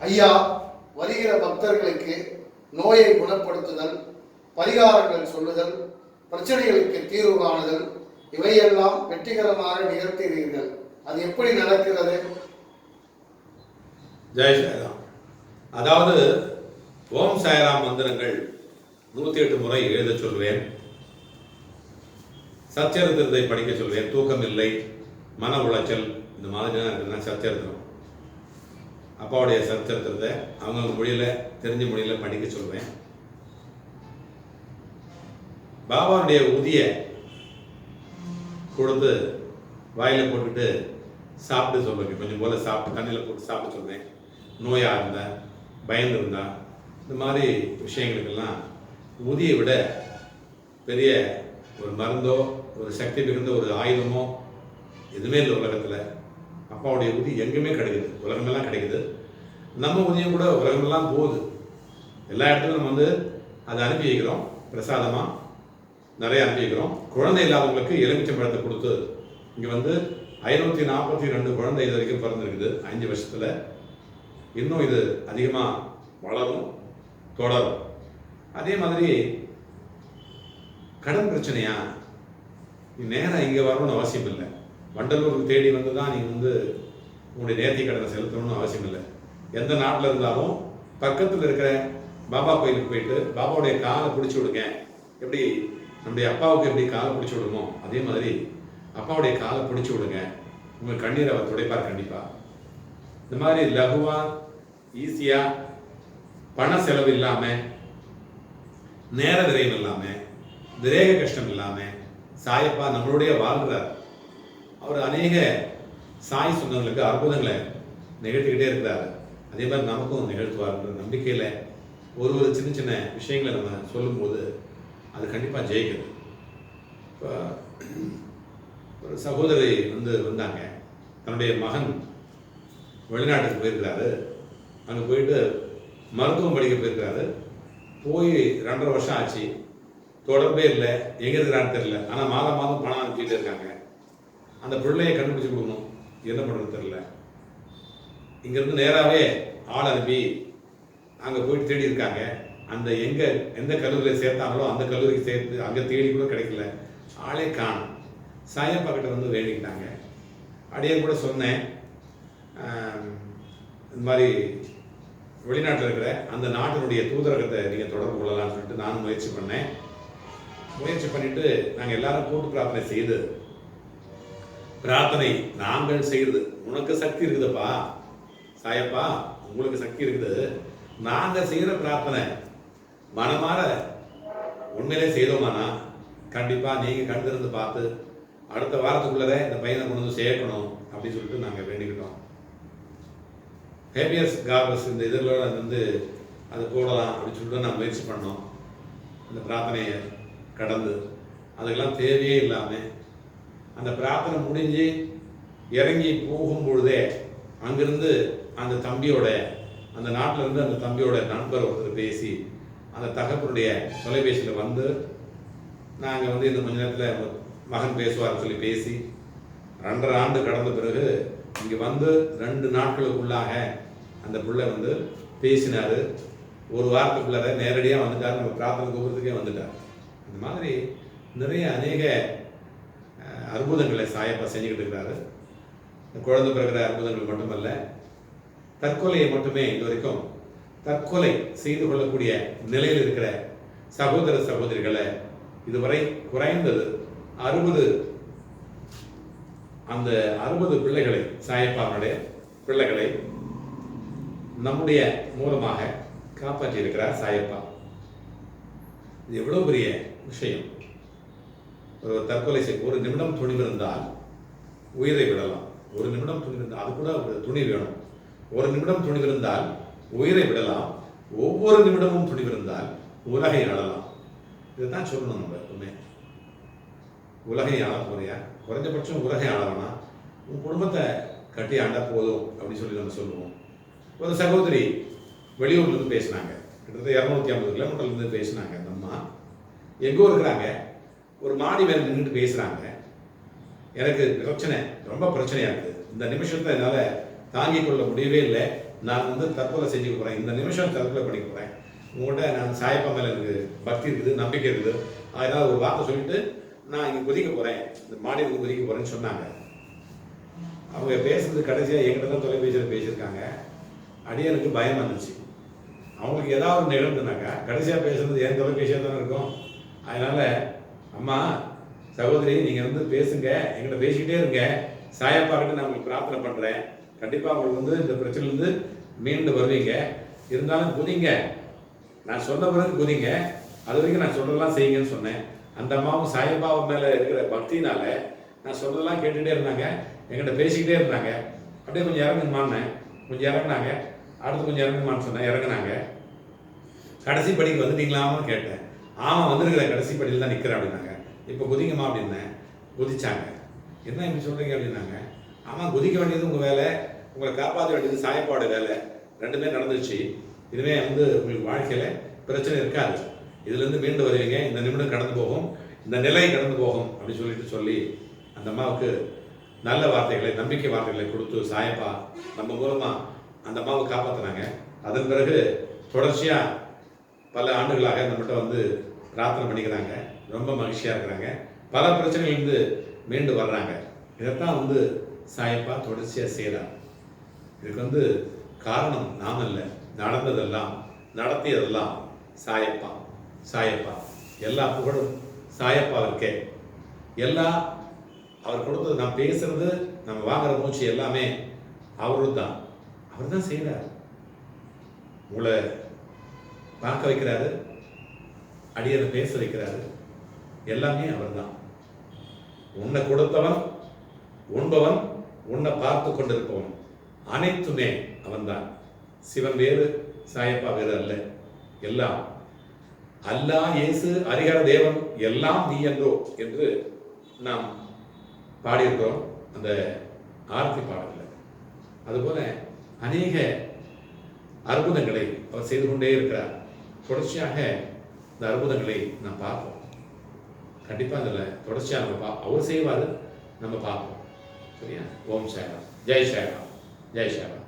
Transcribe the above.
ஐயா வருகிற பக்தர்களுக்கு நோயை குணப்படுத்துதல் பரிகாரங்கள் சொல்லுதல் பிரச்சனைகளுக்கு தீர்வு காணுதல் இவையெல்லாம் வெற்றிகரமாக நிகழ்த்துகிறீர்கள் அது எப்படி நடக்கிறது? ஜெய் சாய்ராம். அதாவது ஓம் சாய்ராம் மந்திரங்கள் நூற்றி எட்டு முறை எழுத சொல்வேன். சச்சரித்திரத்தை படிக்க சொல்வேன். தூக்கம் இல்லை மன உளைச்சல் இந்த மாதிரிலாம் இருக்குதுன்னா சச்சரித்திரம் அப்பாவுடைய சச்சரித்திரத்தை அவங்க மொழியில் தெரிஞ்ச மொழியில் படிக்க சொல்வேன் பாபாவுடைய உதிய கொடுத்து வாயில் போட்டுட்டு சாப்பிட்டு சொல்லுவேன் கொஞ்சம் போல சாப்பிட்டு தண்ணியில் போட்டு சாப்பிட சொல்லுவேன் நோயாக இருந்தால் பயந்து இருந்தா இந்த மாதிரி விஷயங்களுக்கெல்லாம் உதியை விட பெரிய ஒரு மருந்தோ ஒரு சக்தி மிகுந்த ஒரு ஆயுதமோ எதுவுமே இல்லை உலகத்தில். அப்பாவுடைய உதி எங்கேயுமே கிடைக்குது உலகமெல்லாம் கிடைக்குது. நம்ம உதவியும் கூட உலகமெல்லாம் போகுது. எல்லா இடத்துலையும் நம்ம வந்து அதை அனுப்பி வைக்கிறோம். பிரசாதமாக நிறைய அனுப்பி வைக்கிறோம். குழந்தை இல்லாதவங்களுக்கு எலுமிச்சம் பழத்தை கொடுத்து இங்கே வந்து ஐநூற்றி நாற்பத்தி ரெண்டு குழந்தை இது வரைக்கும் பிறந்திருக்குது. அஞ்சு வருஷத்தில். இன்னும் இது அதிகமாக வளரும் தொடரும். அதே மாதிரி கடன் பிரச்சனையா? நேராக இங்கே வரணும்னு அவசியம் இல்லை. வண்டலூருக்கு தேடி வந்து தான் நீ வந்து உங்களுடைய நேர்த்தி கடனை செலுத்தணும்னு அவசியம் இல்லை. எந்த நாட்டில் இருந்தாலும் பக்கத்தில் இருக்கிற பாபா கோயிலுக்கு போயிட்டு பாபாவுடைய காலை பிடிச்சி விடுங்க எப்படி நம்முடைய அப்பாவுக்கு எப்படி காலை பிடிச்சி விடுமோ அதே மாதிரி அப்பாவுடைய காலை பிடிச்சி விடுங்க உங்கள் கண்ணீரை அவர் துடைப்பார் கண்டிப்பாக இந்த மாதிரி லகுவா ஈஸியாக பண செலவு இல்லாமல் நேர விரயம் இல்லாமல் விரேக கஷ்டம் இல்லாமல் சாயப்பா நம்மளுடைய வாழ்கிறார் அவர் அநேக சாய் சொன்னவங்களுக்கு அற்புதங்களை நிகழ்த்திக்கிட்டே இருக்கிறார். அதே மாதிரி நமக்கும் நிகழ்த்துவார்ன்ற நம்பிக்கையில் ஒரு ஒரு சின்ன சின்ன விஷயங்களை நம்ம சொல்லும்போது அது கண்டிப்பாக ஜெயிக்குது. இப்போ ஒரு சகோதரி வந்து வந்தாங்க. தன்னுடைய மகன் வெளிநாட்டுக்கு போயிருக்கிறாரு. அங்கே போயிட்டு மருத்துவம் படிக்க போயிருக்கிறாரு. போய் ரெண்டரை வருஷம் ஆச்சு. தொடர்பே இல்லை. எங்கே இருக்கிறான்னு தெரியல. ஆனால் மாதம் மாதம் பணம் அனுப்பிட்டு இருக்காங்க. அந்த பிள்ளையை கண்டுபிடிச்சு கொடுக்கணும். என்ன பண்ணுறது தெரில இங்கேருந்து நேராகவே ஆள் அனுப்பி அங்கே போயிட்டு தேடி இருக்காங்க. அந்த எங்கே எந்த கல்லூரியில் சேர்த்தாங்களோ அந்த கல்லூரிக்கு சேர்த்து அங்கே தேடி கூட கிடைக்கல. ஆளே காணும். சாயப்பா கிட்ட வந்து வேண்டிக்கிட்டாங்க. அடியே கூட சொன்னேன். இந்த மாதிரி வெளிநாட்டில் இருக்கிற அந்த நாட்டினுடைய தூதரகத்தை நீங்கள் தொடர்பு கொள்ளலாம்னு சொல்லிட்டு நானும் முயற்சி பண்ணேன். முயற்சி பண்ணிவிட்டு நாங்கள் எல்லாரும் கூட்டு பிரார்த்தனை செய்து பிரார்த்தனை நாங்கள் செய்கிறது. உனக்கு சக்தி இருக்குதுப்பா. சாயப்பா உங்களுக்கு சக்தி இருக்குது. நாங்கள் செய்கிற பிரார்த்தனை மனமாற உண்மையிலே செய்தோமானா? கண்டிப்பாக நீங்கள் கண் திறந்து பார்த்து அடுத்த வாரத்துக்குள்ளே இந்த பையனை கொண்டு வந்து சேர்க்கணும் அப்படின்னு சொல்லிட்டு நாங்கள் வேண்டிக்கிட்டோம். ஹேபியஸ் கார்பஸ் இந்த இதில் வந்து அது போடலாம் அப்படின்னு சொல்லிட்டு நான் முயற்சி பண்ணோம். இந்த பிரார்த்தனையை கடந்து அதுக்கெல்லாம் தேவையே இல்லாமல் அந்த பிரார்த்தனை முடிஞ்சு இறங்கி போகும் பொழுதே அங்கிருந்து அந்த தம்பியோட அந்த நாட்டில் இருந்து அந்த தம்பியோட நண்பர் ஒருத்தர் பேசி அந்த தகப்பனுடைய தொலைபேசியில் வந்து நாங்கள் வந்து இந்த கொஞ்ச நேரத்தில் மகன் பேசுவார்னு சொல்லி பேசி ரெண்டரை ஆண்டு கடந்த பிறகு இங்கே வந்து ரெண்டு நாட்களுக்குள்ளாக அந்த பிள்ளை வந்து பேசினார். ஒரு வாரத்துக்குள்ளார நேரடியாக வந்துட்டார். நம்ம பிரார்த்தனை கூப்பிட்றதுக்கே வந்துட்டார். இந்த மாதிரி நிறைய அநேக அற்புதங்களை சாயப்பா செஞ்சுக்கிட்டு இருக்கிறாரு. குழந்தை பிறகுற அற்புதங்கள் மட்டுமல்ல தற்கொலையை மட்டுமே இது வரைக்கும் தற்கொலை செய்து கொள்ளக்கூடிய நிலையில் இருக்கிற சகோதர சகோதரிகளை இதுவரை குறைந்தது அறுபது அந்த அறுபது பிள்ளைகளை சாயப்பாவுடைய பிள்ளைகளை நம்முடைய மூலமாக காப்பாற்றியிருக்கிறார் சாயப்பா. இது எவ்வளோ பெரிய விஷயம். தற்கொலை செய்ய ஒரு நிமிடம் துணிவிருந்தால் உயிரை விடலாம். ஒரு நிமிடம் துணிவிருந்தால் அது கூட ஒரு துணி வேணும். ஒரு நிமிடம் துணிவிருந்தால் உயிரை விடலாம். ஒவ்வொரு நிமிடமும் துணிவிருந்தால் உலகை ஆளலாம் இதுதான் சொல்லணும் நம்ம எப்பவுமே. உலகை ஆள போறியா? குறைஞ்சபட்சம் உலகை ஆளவனா உன் குடும்பத்தை கட்டி ஆண்டா போதும் அப்படின்னு சொல்லி நம்ம சொல்லுவோம். ஒரு சகோதரி வெளியூர்ல இருந்து பேசினாங்க. கிட்டத்தட்ட இரநூத்தி ஐம்பது கிலோமீட்டர்ல இருந்து பேசினாங்க. அந்த அம்மா எங்கோ இருக்கிறாங்க. ஒரு மாடி மேல நின்றுட்டு பேசுகிறாங்க எனக்கு பிரச்சனை ரொம்ப பிரச்சனையாக இருக்குது இந்த நிமிஷத்தை என்னால் தாங்கிக் கொள்ள முடியவே இல்லை. நான் வந்து தற்கொலை செஞ்சு போகிறேன் இந்த நிமிஷம் தற்கொலை பண்ணிக்க போகிறேன் உங்கள்கிட்ட நான் சாயப்பா மேலே எனக்கு பக்தி இருக்குது நம்பிக்கை இருக்குது. அதனால் ஒரு வார்த்தை சொல்லிட்டு நான் இங்கே குதிக்க போகிறேன் இந்த மாடியில் வந்து குதிக்க போகிறேன்னு சொன்னாங்க. அவங்க பேசுறது கடைசியாக என்கிட்ட தான் தொலைபேசியில் பேசியிருக்காங்க. அடியனுக்கு பயம் வந்துச்சு. அவங்களுக்கு ஏதாவது ஒன்று நிகழ்ந்துனாக்கா கடைசியாக பேசுறது என் தொலைபேசியாக தானே இருக்கும். அதனால் அம்மா சகோதரி நீங்கள் வந்து பேசுங்க. எங்கிட்ட பேசிக்கிட்டே இருங்க. சாயப்பா நான் உங்களுக்கு பிரார்த்தனை பண்ணுறேன் கண்டிப்பாக உங்களுக்கு வந்து இந்த பிரச்சனையிலேருந்து மீண்டு வருவீங்க. இருந்தாலும் குதிங்க நான் சொன்ன பிறகு குதிங்க அது வரைக்கும் நான் சொல்கிறதெல்லாம் செய்யுங்கன்னு சொன்னேன். அந்த அம்மாவும் சாயப்பாவை மேலே இருக்கிற பக்தினால நான் சொல்றதெல்லாம் கேட்டுகிட்டே இருந்தாங்க. என்கிட்ட பேசிக்கிட்டே இருந்தாங்க. அப்படியே கொஞ்சம் இறங்குமான்னேன் கொஞ்சம் இறங்கினாங்க. அடுத்து கொஞ்சம் இறங்குமான்னு சொன்னேன். இறங்குனாங்க. கடைசி படிக்கு வந்துட்டீங்களாமான்னு கேட்டேன். ஆமாம் வந்திருக்கிறேன் கடைசி படியில் தான் நிற்கிறேன் அப்படின்னாங்க. இப்போ குதிங்கம்மா அப்படின்னேன் குதிச்சாங்க. என்ன இப்படி சொல்கிறீங்க அப்படின்னாங்க ஆமாம் குதிக்க வேண்டியது உங்கள் வேலை. உங்களை காப்பாற்ற வேண்டியது சாயப்பாடு வேலை. ரெண்டுமே நடந்துச்சு இதுவே வந்து உங்களுக்கு வாழ்க்கையில் பிரச்சனை இருக்காது. இதுலேருந்து மீண்டு வருவீங்க. இந்த நிமிடம் கடந்து போகும். இந்த நிலை கடந்து போகும் அப்படின்னு சொல்லிட்டு சொல்லி அந்த அம்மாவுக்கு நல்ல வார்த்தைகளை நம்பிக்கை வார்த்தைகளை கொடுத்து சாயப்பா நம்ம மூலமாக அந்த அம்மாவை காப்பாற்றினாங்க அதன் பிறகு தொடர்ச்சியாக பல ஆண்டுகளாக நம்மகிட்ட வந்து பிரார்த்தனை பண்ணிக்கிறாங்க. ரொம்ப மகிழ்ச்சியாக இருக்கிறாங்க. பல பிரச்சனைகள்லேருந்து மீண்டு வர்றாங்க. இதைத்தான் வந்து சாயப்பா தொடர்ச்சியாக செய்கிறார் இதுக்கு வந்து காரணம் நாம் இல்லை. நடந்ததெல்லாம் நடத்தியதெல்லாம் சாயப்பா சாயப்பா. எல்லா புகழும் இருக்கே எல்லா அவர் கொடுத்தது நான் பேசுறது நம்ம வாங்குற மூச்சு எல்லாமே அவரு தான் அவர் தான் செய்கிறார் உங்களை பார்க்க வைக்கிறாரு அடியனை பேச வைக்கிறாரு எல்லாமே அவர்தான். உன்னை கொடுத்தவன் உண்பவன் உன்னை பார்த்து கொண்டிருப்பவன். அனைத்துமே அவன்தான். சிவன் வேறு சாயப்பா வேறு அல்ல. எல்லாம் அல்லாஹ் இயேசு அரிகர தேவன் எல்லாம் நீ என்றோ என்று நாம் பாடியிருக்கிறோம். அந்த ஆர்த்தி பாடலில். அதுபோல அநேக அற்புதங்களை அவர் செய்து கொண்டே இருக்கிறார். தொடர்ச்சியாக இந்த அற்புதங்களை நாம் பார்ப்போம். கண்டிப்பாக அதில் தொடர்ச்சியாக நம்ம பா அவர் செய்வார் நம்ம பார்ப்போம். சரியா? ஓம் சாய்ராம். ஜெய் சாய்ராம். ஜெய் சாய்ராம்.